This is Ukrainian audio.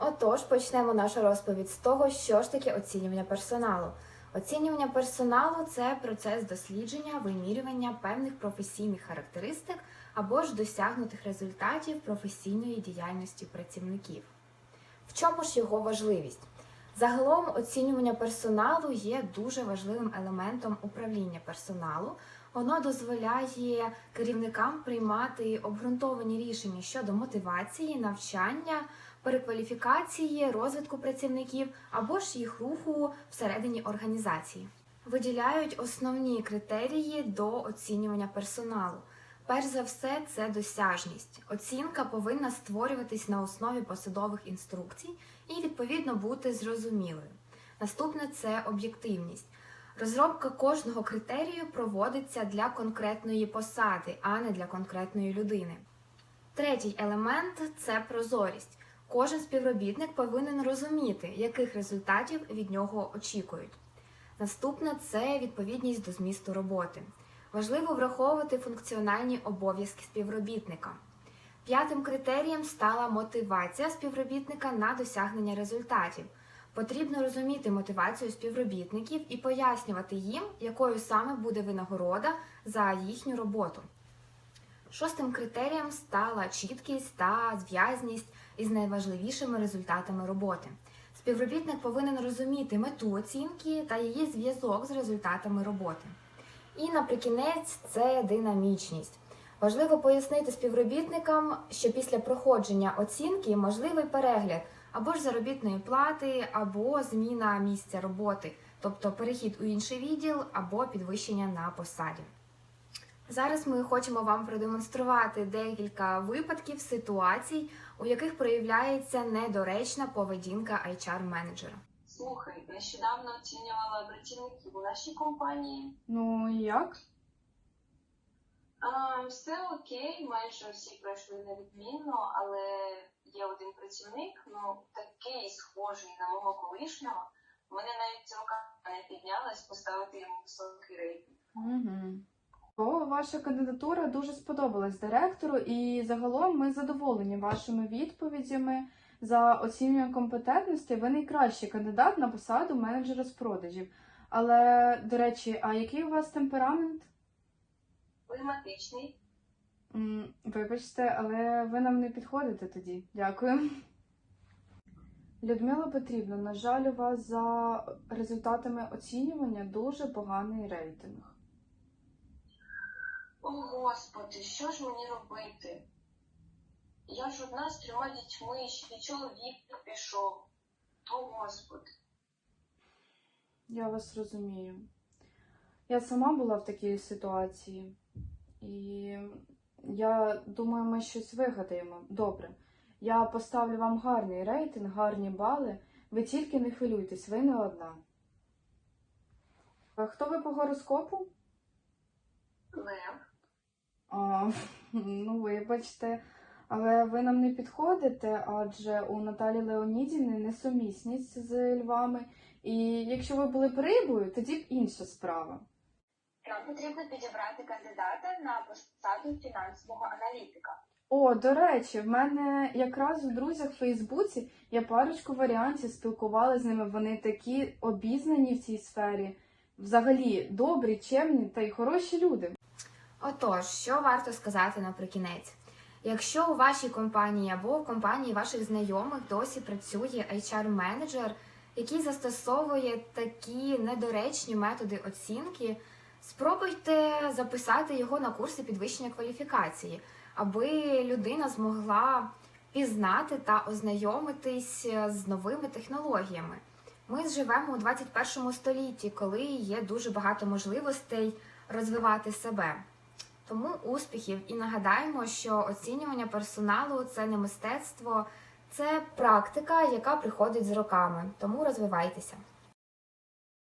Отож, почнемо нашу розповідь з того, що ж таке оцінювання персоналу. Оцінювання персоналу це процес дослідження, вимірювання певних професійних характеристик або ж досягнутих результатів професійної діяльності працівників. В чому ж його важливість? Загалом оцінювання персоналу є дуже важливим елементом управління персоналу. Воно дозволяє керівникам приймати обґрунтовані рішення щодо мотивації, навчання, перекваліфікації, розвитку працівників або ж їх руху всередині організації. Виділяють основні критерії до оцінювання персоналу. Перш за все, це досяжність. Оцінка повинна створюватись на основі посадових інструкцій і відповідно бути зрозумілою. Наступне це об'єктивність. Розробка кожного критерію проводиться для конкретної посади, а не для конкретної людини. Третій елемент це прозорість. Кожен співробітник повинен розуміти, яких результатів від нього очікують. Наступне це відповідність до змісту роботи. Важливо враховувати функціональні обов'язки співробітника. П'ятим критерієм стала мотивація співробітника на досягнення результатів. Потрібно розуміти мотивацію співробітників і пояснювати їм, якою саме буде винагорода за їхню роботу. Шостим критерієм стала чіткість та зв'язність із найважливішими результатами роботи. Співробітник повинен розуміти мету оцінки та її зв'язок з результатами роботи. І наприкінець це динамічність. Важливо пояснити співробітникам, що після проходження оцінки можливий перегляд або ж заробітної плати, або зміна місця роботи, тобто перехід у інший відділ або підвищення на посаді. Зараз ми хочемо вам продемонструвати декілька випадків ситуацій, у яких проявляється недоречна поведінка HR-менеджера. Слухай, нещодавно оцінювала працівників у нашій компанії. Ну і як? А, все окей, майже всі пройшли невідмінно, але є один працівник, ну такий схожий на мого колишнього. У мене навіть рука не піднялась поставити йому високий рейтинг. Угу. О, ваша кандидатура дуже сподобалась директору, і загалом ми задоволені вашими відповідями. За оцінювання компетентності ви найкращий кандидат на посаду менеджера з продажів. Але, до речі, а який у вас темперамент? Флегматичний. М, Вибачте, але ви нам не підходите тоді. Дякую. Людмила Петрівна, на жаль, у вас за результатами оцінювання дуже поганий рейтинг. О, господи, що ж мені робити? Я ж одна з трьома дітьми, ще чоловік пішов. О, господи. Я вас розумію. Я сама була в такій ситуації, і я думаю, ми щось вигадаємо. Добре. Я поставлю вам гарний рейтинг, гарні бали. Ви тільки не хвилюйтесь, ви не одна. А Хто ви по гороскопу? Лев. А, ну, вибачте, але ви нам не підходите, адже у Наталі Леонідівни несумісність з львами. І якщо ви були б рибою, тоді б інша справа. Нам потрібно підібрати кандидата на посаду фінансового аналітика. О, до речі, в мене якраз у друзях в Фейсбуці є парочку варіантів, спілкувалися з ними. Вони такі обізнані в цій сфері. Взагалі добрі, чемні та й хороші люди. Отож, що варто сказати наприкінець? Якщо у вашій компанії або в компанії ваших знайомих досі працює HR-менеджер, який застосовує такі недоречні методи оцінки, спробуйте записати його на курси підвищення кваліфікації, аби людина змогла пізнати та ознайомитись з новими технологіями. Ми живемо у 21 столітті, коли є дуже багато можливостей розвивати себе. Тому успіхів і нагадаємо, що оцінювання персоналу це не мистецтво, це практика, яка приходить з роками. Тому розвивайтеся.